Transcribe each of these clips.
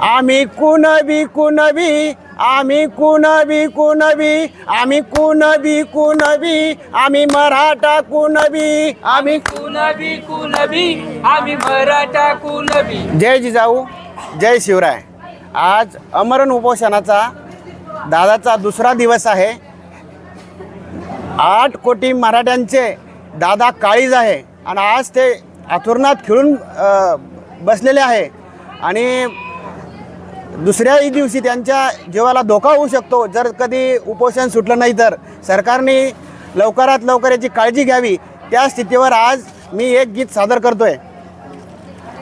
आम्ही कुणबी कुणबी आम्ही कुणबी कुणबी आम्ही कुणबी कुणबी आम्ही मराठा कुणबी. आम्ही कुणबी कुणबी आम्ही मराठा कुणबी. जय जिजाऊ जय शिवराय. आज अमरण उपोषणाचा दादाचा दुसरा दिवस आहे. आठ कोटी मराठ्यांचे दादा काळीज आहे आणि आज ते आथुरणात खिळून बसलेले आहे. आणि दुसऱ्याही दिवशी त्यांच्या जीवाला धोका होऊ शकतो. जर कधी उपोषण सुटलं नाही तर सरकारने लवकरात लवकर याची काळजी घ्यावी. त्या स्थितीवर आज मी एक गीत सादर करतोय.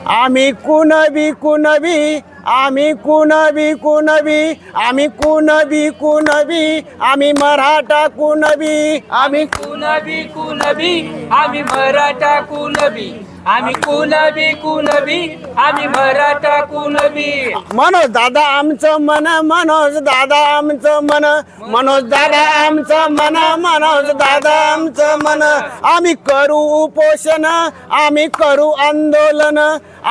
आम्ही कुणबी कुणबी आम्ही कुणबी कुणबी आम्ही कुणबी कुणबी आम्ही मराठा कुणबी. आम्ही कुणबी कुणबी आम्ही मराठा कुणबी. आम्ही कुणबी कुणबी आम्ही मराठा कुणबी मनोज दादा आमचं मन मनोज दादा आमचं मन मनोज दादा आमचं मन मनोज दादा आमचं मन. आम्ही करू उपोषण आम्ही करू आंदोलन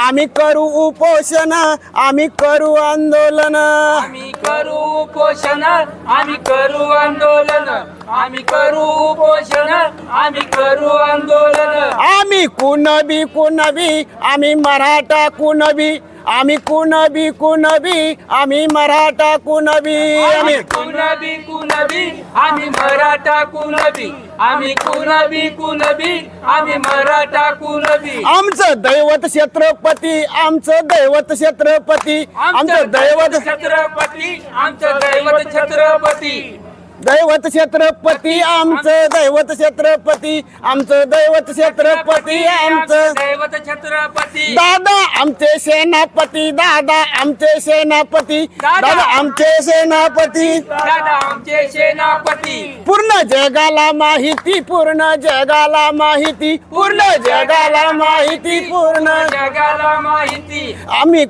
आम्ही करू उपोषण आम्ही करू आंदोलन. आम्ही करू उपोषण आम्ही करू आंदोलन. आम्ही करू उपोषण आम्ही करू आंदोलन. आम्ही कुणबी कुणबी आम्ही मराठा कुणबी आम्ही कुणबी कुणबी आम्ही मराठा कुणबी आम्ही आम्ही कुणबी कुणबी आम्ही मराठा कुणबी आम्ही कुणबी कुणबी आम्ही मराठा कुणबी. आमचं दैवत छत्रपती आमचं दैवत छत्रपती आमचं दैवत छत्रपती आमचं दैवत छत्रपती. दैवत छत्रपती आमचं दैवत छत्रपती आमचं दैवत छत्रपती आमचं. दैवत छत्रपती. दादा आमचे सेनापती दादा आमचे सेनापती दादा. दादा आमचे सेनापती. दादा आमचे सेनापती. पूर्ण जगाला माहिती पूर्ण जगाला माहिती पूर्ण जगाला माहिती पूर्ण जगाला माहिती. आम्ही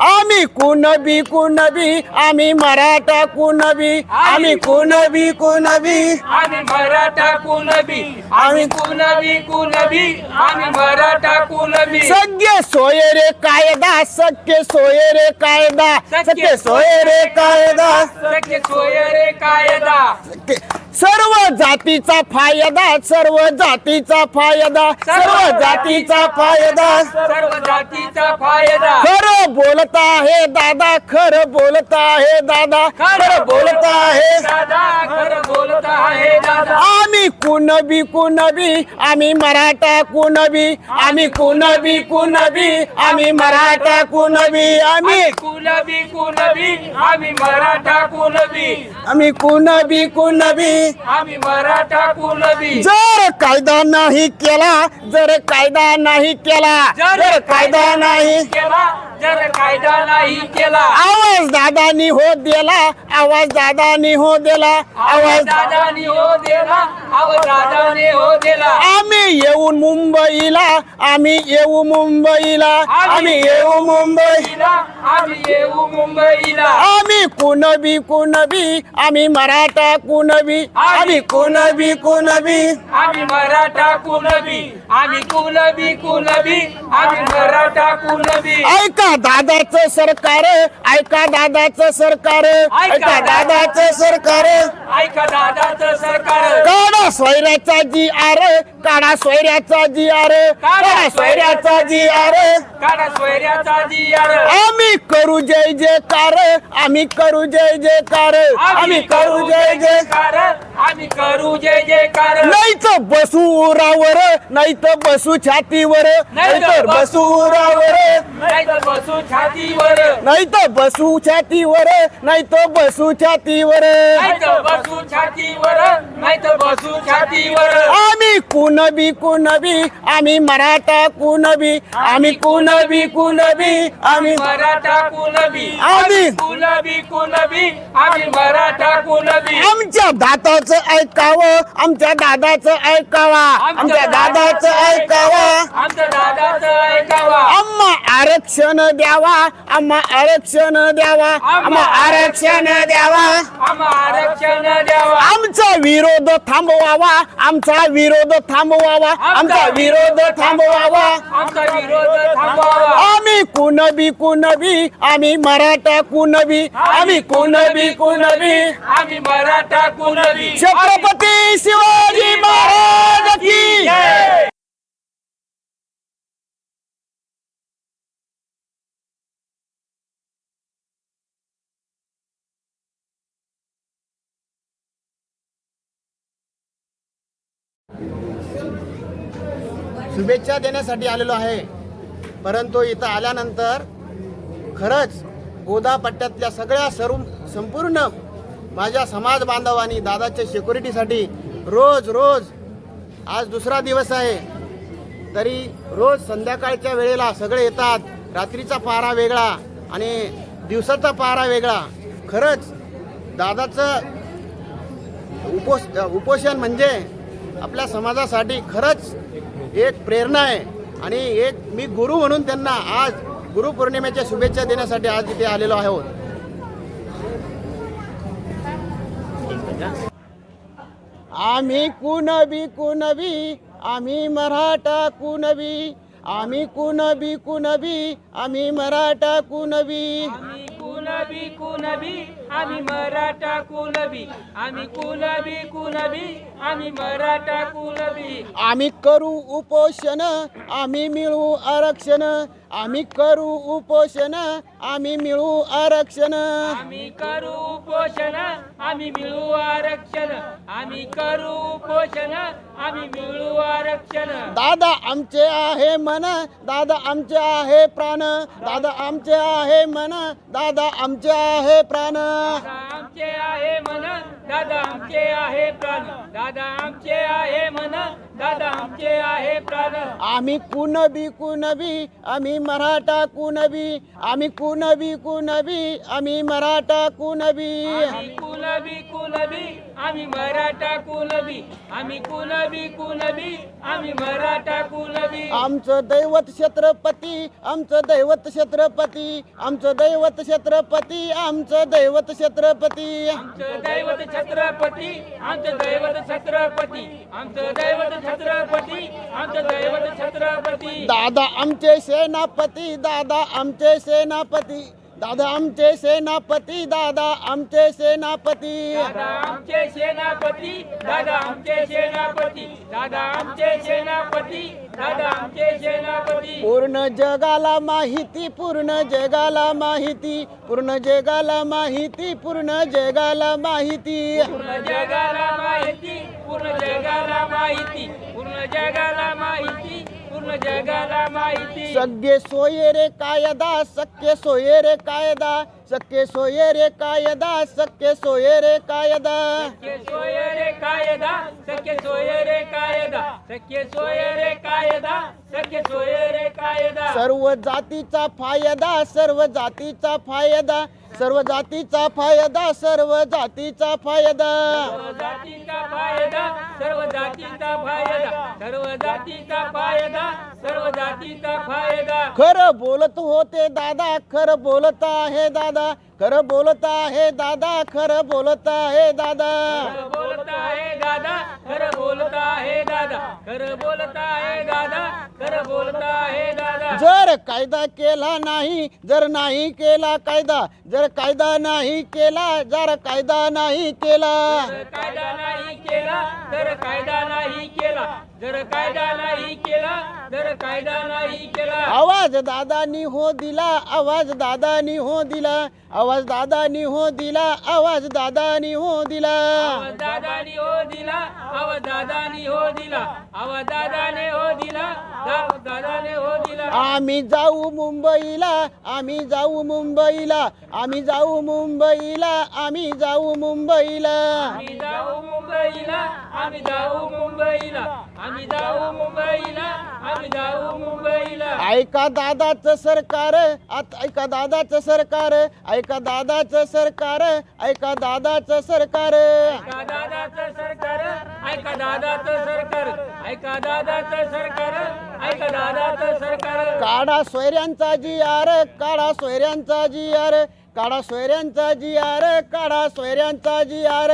आम्ही कुणबी कुणबी आम्ही मराठा कुणबी आम्ही कुणबी कुणबी. आम्ही मराठा कुणबी. आम्ही कुणबी कुणबी. आम्ही मराठा कुणबी. सगळे सोयरे कायदा सख्य सोयरे कायदा. सख्य सोयरे कायदा. सख्य सोयरे कायदा. सर्व जातीचा फायदा सर्व जातीचा फायदा सर्व जातीचा फायदा सर्व जातीचा फायदा खरं बोलत आहे दादा खरं बोलत आहे दादा खरं बोलत आहे दादा खरं बोलत आहे दादा आम्ही कुणबी कुणबी आम्ही मराठा कुणबी आम्ही कुणबी कुणबी आम्ही मराठा कुणबी आम्ही आम्ही कुणबी कुणबी आम्ही मराठा कुणबी आम्ही कुणबी कुणबी आम्ही मराठा कुणबी जर कायदा नाही केला जर कायदा नाही केला जर कायदा नाही केला जर कायदा नाही केला. आवाज दादानी हो दिला आवाज दादानी हो दिला आवाज दादानी हो दिला आवाज दादाने हो दिला. आम्ही येऊन मुंबईला आम्ही येऊ मुंबईला आम्ही येऊ मुंबई मुंबईला. आम्ही येऊ मुंबईला. आम्ही कुणबी कुणबी आम्ही मराठा कुणबी आम्ही कुणबी कुणबी आम्ही मराठा कुणबी. आम्ही कुणबी कुणबी आम्ही मराठा कुणबी. ऐका दादाचं सरकार ऐका दादाचं सरकार दादाचं सरकार. ऐका दादाचं सरकार. काढा सोयऱ्याचा जी आर काढा सोयऱ्याचा जी आर काढा सोयऱ्याचा जी आर काढा सोयऱ्याचा जियार आम्ही करू जय जयकार आम्ही करू जय जयकार आम्ही करू जय जय जयकार. आम्ही करू जय जयकार नाही तर बसू उरावर नाही तर बसू छातीवर. नाही तर बसू उरावर नाही तर बसू छातीवर. नाही तर बसू छातीवर नाही तर बसू छातीवर. नाही तर बसू छातीवर. कुणबी कुणबी आम्ही मराठा कुणबी. आम्ही कुणबी कुणबी आम्ही मराठा कुणबी. आम्ही- कुणबी कुणबी आम्ही मराठा कुणबी. आमच्या दादाचं ऐकावं आमच्या दादाचं ऐकावा. आमच्या दादाचं ऐकावा. आमच्या दादाचं ऐकावा. आरक्षण द्यावा आम्हा आरक्षण द्यावा आम्हा आरक्षण द्यावा. आरक्षण द्यावा. आमचा विरोध थांबवावा आमचा विरोध थांबवावा आमचा विरोध थांबवावा. आमचा विरोध थांबवावा. आम्ही कुणबी कुणबी आम्ही मराठा कुणबी आम्ही कुणबी कुणबी आम्ही मराठा कुणबी. छत्रपती शिवाजी महाराज की जय. शुभेच्छा देण्यासाठी आलेलो आहे. परंतु इथं आल्यानंतर खरंच गोदा पट्ट्यातल्या सगळ्या सर्व संपूर्ण माझ्या समाज बांधवांनी दादाच्या सिक्युरिटीसाठी रोज रोज आज दुसरा दिवस आहे. तरी रोज संध्याकाळच्या वेळेला सगळे येतात. रात्रीचा पारा वेगळा आणि दिवसाचा पारा वेगळा. खरंच दादाचं उपोष उपोषण म्हणजे आपल्या समाजासाठी खरंच एक प्रेरणा आहे. आणि एक मी गुरु म्हणून त्यांना आज गुरुपौर्णिमेच्या शुभेच्छा देण्यासाठी आज इथे आलेलो आहोत. आम्ही कुणबी कुणबी आम्ही मराठा कुणबी. आम्ही कुणबी कुणबी आम्ही मराठा कुणबी. कुणबी आम्ही मराठा कुलबी. आम्ही कुलबी कुनबी आम्ही मराठा कुलबी. आम्ही करू उपोषण आम्ही मिळू आरक्षण. आम्ही करू उपोषण आम्ही मिळू आरक्षण. आम्ही करू उपोषण आम्ही मिळू आरक्षण. आम्ही करू उपोषण आम्ही मिळू आरक्षण. दादा आमचे आहे मन दादा आमचे आहे प्राण. दादा आमचे आहे मन दादा आमचे आहे प्राण. आमचे आहे मन दादा आमचे आहे प्राण. दादा आमचे आहे मन. दादा आमचे आहे प्राण. आम्ही कुणबी कुणबी आम्ही मराठा कुणबी आम्ही कुणबी कुणबी आम्ही मराठा कुणबी आम्ही कुलबी कुलबी आम्ही मराठा कुलबी. आम्ही कुलबी कुलबी आम्ही मराठा कुलबी. आमचं दैवत छत्रपती आमचं दैवत छत्रपती आमचं दैवत छत्रपती आमचं दैवत छत्रपती. आमचं दैवत छत्रपती आमचं दैवत छत्रपती. आमचं दैवत छत्रपती आमचं दैवत छत्रपती. दादा आमचे सेनापती दादा आमचे सेनापती. दादा आमचे सेनापती दादा आमचे सेनापती. दादा आमचे सेनापती दादा आमचे सेनापती दादा आमचे सेनापती दादा आमचे सेनापती. पूर्ण जगाला माहिती पूर्ण जगाला माहिती पूर्ण जगाला माहिती पूर्ण जगाला माहिती. पूर्ण जगाला माहिती पूर्ण जगाला माहिती पूर्ण जगाला माहिती. पूर्ण जगाला माहिती. सगळे सोये रे कायदा सख्खे सोये रे कायदा. सख्य सोयरे कायदा सख्य सोयरे कायदा. सख्य सोय रे कायदा सख्य सोय रे कायदा सख्य सोय रे कायदा सख्य सोय रे कायदा. सर्व जातीचा फायदा सर्व जातीचा फायदा सर्व जातीचा फायदा सर्व जातीचा फायदा. सर्व जातीचा फायदा सर्व जातीचा फायदा सर्व जातीचा फायदा सर्व जातीचा फायदा. खरं बोलत होते दादा खरं बोलत आहे दादा खरं बोलत आहे दादा खरं बोलत आहे दादा. खरं बोलत आहे दादा खरं बोलत आहे दादा खरं बोलत आहे दादा खरं बोलत आहे दादा. जर कायदा केला नाही जर नाही केला कायदा जर कायदा नाही केला जर कायदा नाही केला. जर कायदा नाही केला जर कायदा नाही केला जर कायदा नाही केला जर कायदा नाही केला. आवाज दादानी हो दिला आवाज दादानी हो दिला आवाज दादानी हो दिला आवाज दादानी हो दिला. आवाज दादानी हो दिला आवाज दादानी हो दिला आवाज दादाने हो दिला. दा- दादाने हो दिला हो आम्ही जाऊ मुंबईला आम्ही जाऊ मुंबईला आम्ही जाऊ मुंबईला आम्ही जाऊ मुंबईला. आम्ही जाऊ मुंबईला आम्ही जाऊ मुंबईला आम्ही जाऊ मुंबईला जाऊ ऐका दादाचं सरकार आत ऐका दादाचं सरकार ऐका दादाचं सरकार ऐका दादाचं सरकार. ऐका दादाचं सरकार ऐका दादाचं सरकार ऐका दादाचं सरकार ऐका दादाचं सरकार. काढा सोयऱ्यांचा जी आर काढा सोयऱ्यांचा जी आर. काढा सोयऱ्यांचा जी आर काढा सोयऱ्यांचा जी आर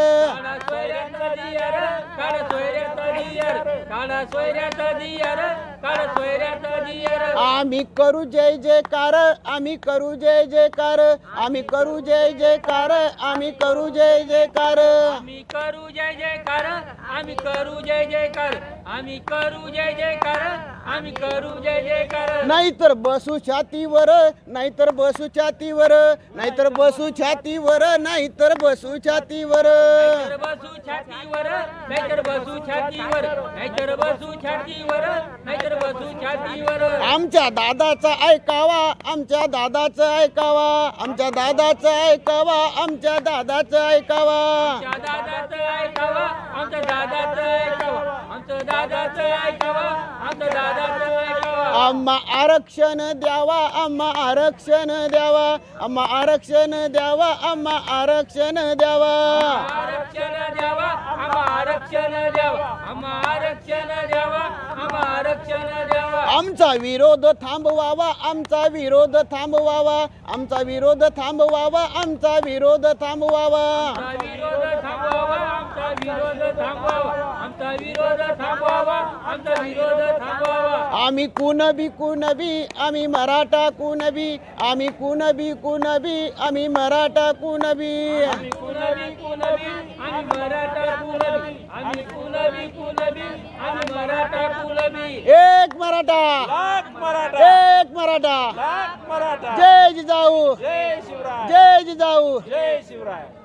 आम्ही करू जय जयकार आम्ही करू जय जयकार आम्ही करू जय जयकार आम्ही करू जय जयकार. आम्ही करू जय जयकार आम्ही करू जय जयकार आम्ही करू जय जयकार आम्ही करू जय जयकार नाहीतर बसू छातीवर नाहीतर बसू छातीवर नाहीतर बसू छातीवर नाहीतर बसू छातीवर. नाहीतर बसू छातीवर नाहीतर बसू छातीवर नाहीतर बसू छातीवर नाहीतर बसू छातीवर. आमच्या दादाचा ऐकावा आमच्या दादाचं ऐकावा आमच्या दादाचं ऐकावा आमच्या दादाचं ऐकावा. आमच्या दादाचं ऐकावा आमच्या दादाचं ऐकावा. आम्हा आरक्षण द्यावा आम्हा आरक्षण द्यावा आम्हा आरक्षण द्यावा आम्हा आरक्षण द्यावा. आरक्षण द्यावा आम्हा आरक्षण द्यावा आम्हा आरक्षण द्यावा आम्हा आरक्षण द्यावा. आमचा विरोध थांबवावा आमचा विरोध थांबवावा आमचा विरोध थांबवावा आमचा विरोध थांबवावा. विरोध थांबवावा विरोध थांबवावा आमचा विरोध थांबवावा आमचा विरोध थांबवावा आम्ही कुणबी कुणबी आम्ही मराठा कुणबी आम्ही कुणबी कुणबी आम्ही मराठा कुणबी आम्ही कुणबी कुणबी आम्ही मराठा कुणबी आम्ही कुणबी कुणबी आम्ही मराठा कुणबी एक मराठा लाख मराठा एक मराठा लाख मराठा जय जिजाऊ जय शिवराय जय जिजाऊ जय शिवराय